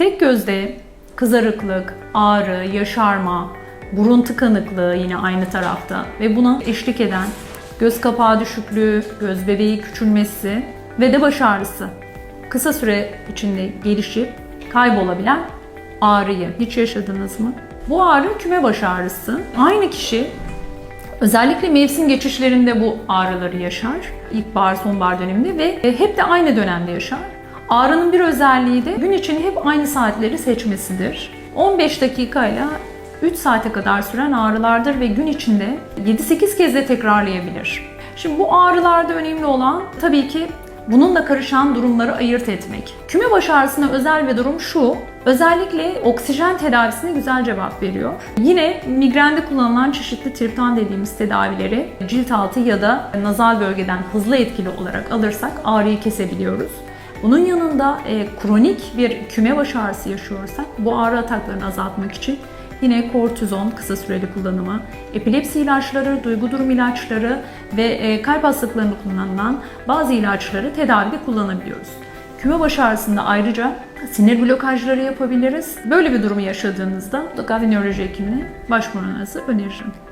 Tek gözde kızarıklık, ağrı, yaşarma, burun tıkanıklığı yine aynı tarafta ve buna eşlik eden göz kapağı düşüklüğü, göz bebeği küçülmesi ve de baş ağrısı. Kısa süre içinde gelişip kaybolabilen ağrıyı hiç yaşadınız mı? Bu ağrı küme baş ağrısı. Aynı kişi Özellikle mevsim geçişlerinde bu ağrıları yaşar. İlkbahar, sonbahar döneminde ve hep de aynı dönemde yaşar. Ağrının bir özelliği de gün için hep aynı saatleri seçmesidir. 15 dakikayla 3 saate kadar süren ağrılardır ve gün içinde 7-8 kez de tekrarlayabilir. Şimdi bu ağrılarda önemli olan tabii ki bununla karışan durumları ayırt etmek. Küme baş ağrısına özel bir durum şu, özellikle oksijen tedavisine güzel cevap veriyor. Yine migrende kullanılan çeşitli triptan dediğimiz tedavileri cilt altı ya da nazal bölgeden hızlı etkili olarak alırsak ağrıyı kesebiliyoruz. Bunun yanında e, kronik bir küme baş ağrısı yaşıyorsak bu ağrı ataklarını azaltmak için Yine kortizon kısa süreli kullanımı, epilepsi ilaçları, duygu durum ilaçları ve e, kalp hastalıklarında kullanılan bazı ilaçları tedavide kullanabiliyoruz. Küme baş ağrısında ayrıca sinir blokajları yapabiliriz. Böyle bir durumu yaşadığınızda mutlaka nöroloji hekimine başvurmanızı öneririm.